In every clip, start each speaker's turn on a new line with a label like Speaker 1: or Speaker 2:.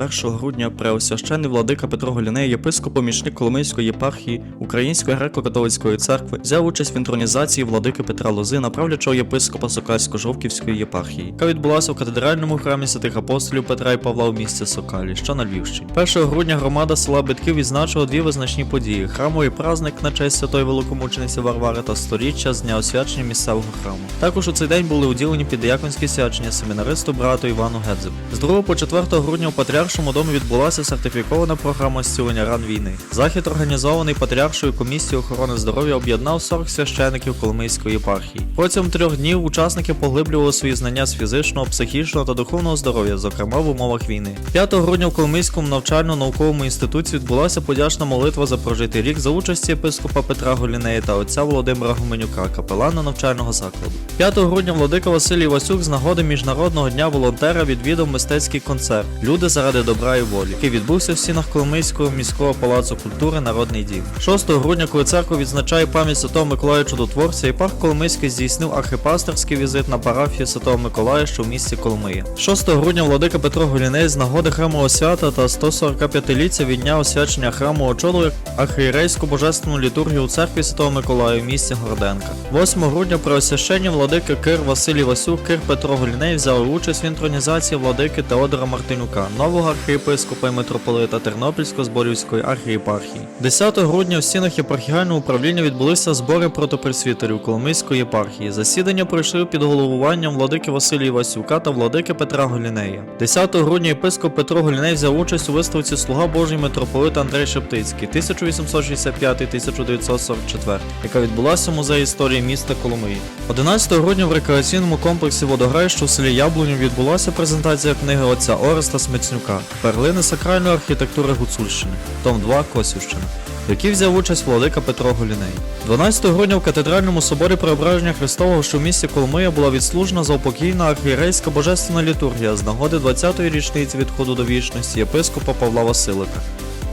Speaker 1: 1 грудня преосвященний владика Петро Голіней, єпископ помічник Коломийської єпархії Української греко-католицької церкви, взяв участь в інтронізації владики Петра Лози, направлячого єпископа Сокальсько-Жовківської єпархії, яка відбулася в катедральному храмі святих апостолів Петра і Павла у місті Сокалі, що на Львівщині. 1 грудня громада села Битків відзначила дві визначні події: храмовий праздник на честь святої великомучениці Варвари та сторіччя з дня освячення місцевого храму. Також у цей день були уділені піддіяконські свячення семінаристу брату Івану Гедзебу. З 2 по 4 грудня у Патріаршому домі відбулася сертифікована програма зцілення ран війни. Захід організований Патріаршою комісією охорони здоров'я об'єднав 40 священиків Коломийської єпархії. Протягом трьох днів учасники поглиблювали свої знання з фізичного, психічного та духовного здоров'я, зокрема в умовах війни. 5 грудня в Коломийському навчально-науковому інституті відбулася подячна молитва за прожитий рік за участі єпископа Петра Голінея та отця Володимира Гуменюка, капелана навчального закладу. 5 грудня владика Василій Васюк з нагоди Міжнародного дня волонтера відвідав мистецький концерт Люди заради добра і волі, який відбувся в стінах Коломийського міського палацу культури Народний дім. 6 грудня, коли церква відзначає пам'ять Святого Миколая Чудотворця, і парк Коломийський здійснив архипастерський візит на парафію Святого Миколая, що в місті Коломиї. 6 грудня владика Петро Голіней з нагоди храмового свята та 145-ліття від дня освячення храму очолив архієрейську божественну літургію у церкві Святого Миколая в місті Городенка. 8 грудня при освященні владики Кир Василій Васюк, Кир Петро Голіней взяли участь в інтронізації владики Теодора Мартинюка, нового архієпископа і митрополита Тернопільсько-Зборівської архієпархії. 10 грудня в стінах єпархіального управління відбулися збори протопресвітерів Коломийської єпархії. Засідання пройшли під головуванням владики Василія Васюка та владики Петра Голінея. 10 грудня єпископ Петро Голіней взяв участь у виставці Слуга Божий митрополит Андрей Шептицький 1865-1944, яка відбулася в музеї історії міста Коломиї. 11 грудня в рекреаційному комплексі Водограй, що в селі Яблунів, відбулася презентація книги отця Ореста Смецнюка Перлини сакральної архітектури Гуцульщини, том 2 Косівщина, в якій взяв участь владика Петро Голіней. 12 грудня в катедральному соборі Преображення Христового, що в місті Коломия, була відслужена заупокійна архієрейська божественна літургія з нагоди 20-ї річниці відходу до вічності єпископа Павла Василика.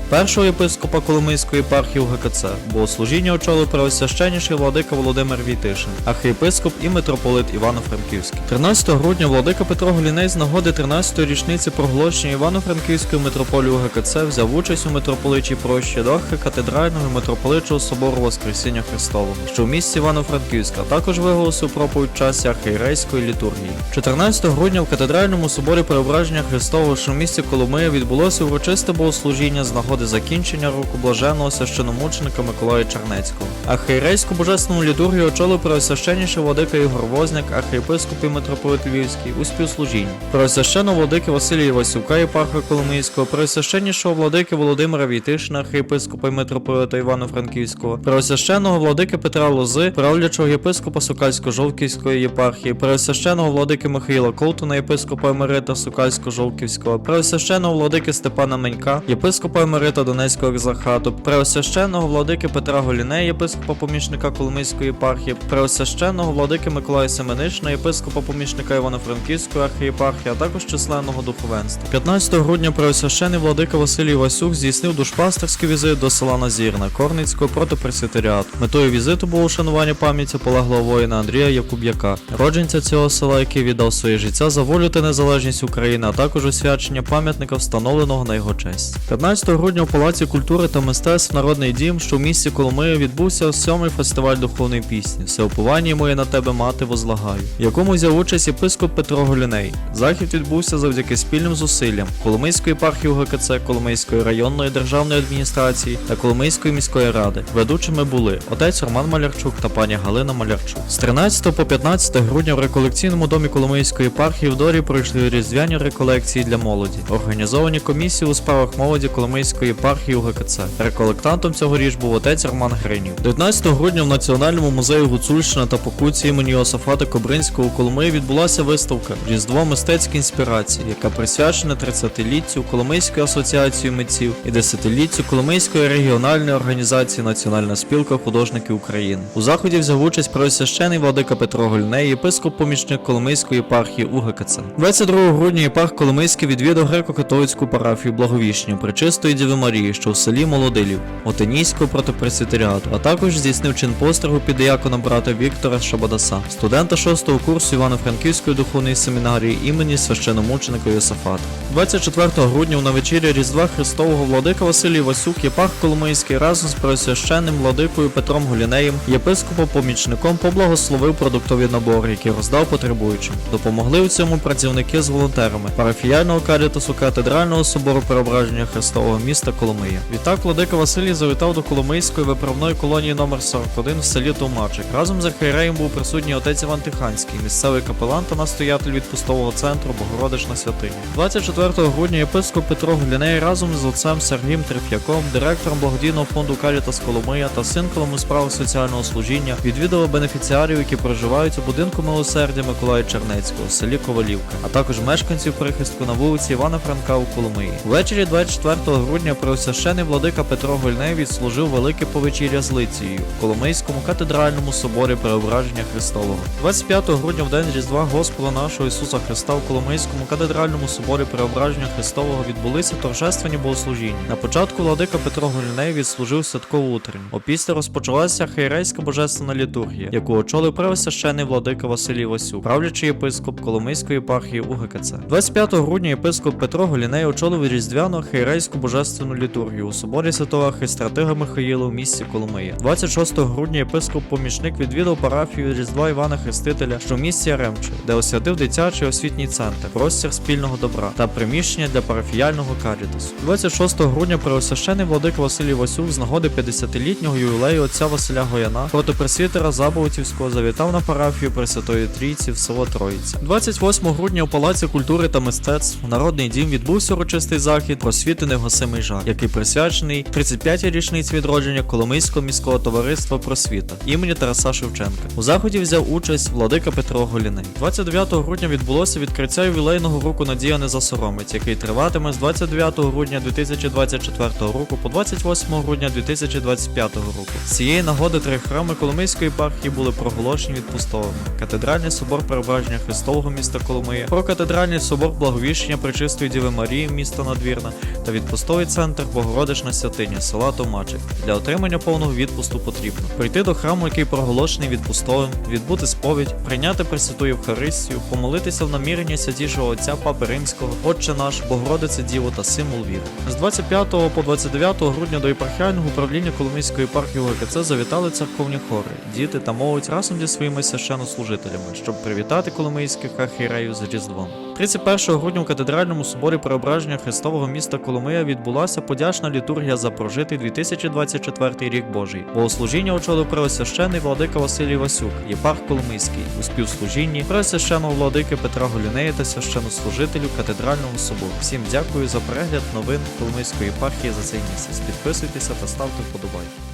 Speaker 1: Першого єпископа Коломийської єпархії УГКЦ богослужіння очолив преосвященніший владика Володимир Війтишин, архієпископ і митрополит Івано-Франківський. 13 грудня владика Петро Голіней з нагоди 13-ї річниці проголошення Івано-Франківської митрополії УГКЦ взяв участь у митрополичій прощі до архикатедрального і митрополичого собору Воскресіння Христового, що в місті Івано-Франківська, також виголосив проповідь в часі архієрейської літургії. 14 грудня в катедральному соборі Преображення Христового, що в місті Коломия, відбулося урочисте богослужіння з нагоди закінчення року блаженного священомученика Миколая Чернецького. Архієрейську божественну літургію очолив преосвященніший владика Ігор Возняк, архієпископ і митрополит Львівський у співслужінні. Преосвященного владики Василія Васюка, єпарха Коломийського, преосвященнішого владики Володимира Війтишина, архієпископа і митрополита Івано-Франківського, преосвященного владики Петра Лози, правлячого єпископа Сокальсько-Жовківської єпархії, преосвященного владики Михаїла Колтуна, єпископа Емерита Сокальсько-Жовківського, преосвященного владики Степана Менька, єпископа Емерита Донецького екзархату, преосвященного владики Петра Голінея, єпископа помічника Коломийської єпархії, преосвященного владики Миколая Семенишна, єпископа помічника Івано-Франківської архієпархії, а також численного духовенства. 15 грудня преосвящений владика Василій Васюк здійснив душпастерський візит до села Назірна, Корницького протопресвітеріату. Метою візиту було вшанування пам'яті полеглого воїна Андрія Якуб'яка, родженця цього села, який віддав своє життя за волю та незалежність України, а також освячення пам'ятника, встановленого на його честь. 15 грудня у Палаці культури та мистецтв Народний дім, що в місті Коломиї відбувся сьомий фестиваль духовної пісні Всеупування моє на тебе мати возлагаю, якому взяв участь єпископ Петро Голіней. Захід відбувся завдяки спільним зусиллям Коломийської єпархії УГКЦ, Коломийської районної державної адміністрації та Коломийської міської ради. Ведучими були отець Роман Малярчук та пані Галина Малярчук. З 13 по 15 грудня в реколекційному домі Коломийської єпархії в Дорі пройшли різдвяні реколекції для молоді, організовані комісії у справах молоді Коломийської єпархії УГКЦ. Реколектантом цьогоріч був отець Роман Гринів. 19 грудня в Національному музеї Гуцульщина та Покуці імені Йосафата Кобринського у Коломиї відбулася виставка Різдво мистецькі інспірації, яка присвячена 30-літтю Коломийської асоціації митців і 10-літтю Коломийської регіональної організації Національна спілка художників України. У заході взяв участь преосвящений владика Петро Гольней, єпископ помічник Коломийської єпархії УГКЦ. 22 грудня єпарх Коломийський відвідав греко-католицьку парафію Благовіщення Пречистої Діви Марії, що в селі Молодилів, Отинійського протипресвітеріату, а також здійснив чин постригу під диякона брата Віктора Шабадаса, студента 6-го курсу Івано-Франківської духовної семінарії імені священомученика Йосафата. 24 грудня на вечірі Різдва Христового владика Василій Васюк, єпарх Коломийський разом з преосвященним владикою Петром Голінеєм, єпископом-помічником поблагословив продуктові набори, які роздав потребуючим. Допомогли у цьому працівники з волонтерами парафіяльного карітасу катедрального собору Преображення Христового міста Коломия. Відтак владика Василій завітав до Коломийської виправної колонії номер 41 в селі Товмачик. Разом з архієреєм був присутній отець Іван Тиханський, місцевий капелан та настоятель відпустового центру Богородична святиня. 24 грудня єпископ Петро Гліней разом з отцем Сергієм Триф'яком, директором благодійного фонду Карітас Коломия та синколом у справах соціального служіння відвідали бенефіціарів, які проживають у будинку милосердя Миколая Чернецького в селі Ковалівка, а також мешканців прихистку на вулиці Івана Франка у Коломиї. Ввечері 24 грудня преосвящений владика Петро Гольней відслужив велике повечіря з лицею в Коломийському катедральному соборі Преображення Христового. 25 грудня в день Різдва Господа нашого Ісуса Христа в Коломийському катедральному соборі Преображення Христового відбулися торжественні богослужіння. На початку владика Петро Гольней відслужив святкову утрень. Опісля розпочалася архієрейська божественна літургія, яку очолив преосвящений владика Василій Васюк, правлячий єпископ Коломийської єпархії УГКЦ. 25 грудня єпископ Петро Голіней очолив різдвяну архієрейську божественну літургію у соборі святого архистратига Михаїла в місті Коломия. 26 грудня єпископ помічник відвідав парафію Різдва Івана Хрестителя, що в місті Яремче, де освятив дитячий освітній центр, простір спільного добра та приміщення для парафіяльного карітасу. 26 грудня преосвящений владик Василій Васюк з нагоди 50-літнього ювілею отця Василя Гояна проти пресвітера Заболотівського завітав на парафію Пресвятої Трійці в село Троїця. 28 грудня у Палаці культури та мистецтв Народний дім відбувся урочистий захід просвіти невгасимий жар, який присвячений 35-й річниці відродження Коломийського міського товариства просвіта імені Тараса Шевченка. У заході взяв участь владика Петро Голіней. 29 грудня відбулося відкриття ювілейного року Надія не засоромить, який триватиме з 29 грудня 2024 року по 28 грудня 2025 року. З цієї нагоди три храми Коломийської єпархії були проголошені відпустовими: катедральний собор Преображення Христового міста Коломия, прокатедральний собор Благовіщення Пречистої Діви Марії міста Надвірна та відпустовий центр Богородична святиня села Томачик. Для отримання повного відпусту потрібно прийти до храму, який проголошений відпустовим, відбути сповідь, прийняти Пресвяту Євхаристію, помолитися в намірення святішого Отця Папи Римського, Отче наш, Богородице Діво та символ віри. З 25 по 29 грудня до єпархіального управління Коломийської єпархії УГКЦ завітали церковні хори, діти та молодь разом зі своїми священнослужителями, щоб привітати коломийських архієреїв з Різдвом. 31 грудня у катедральному соборі Преображення Христового міста Коломия відбулася подячна літургія за прожитий 2024 рік Божий. Богослужіння очолив преосвящений владика Василій Васюк, єпарх Коломийський, у співслужінні преосвященого владики Петра Голінея та священнослужителю катедрального собору. Всім дякую за перегляд новин Коломийської єпархії за цей місяць. Підписуйтеся та ставте вподобайки.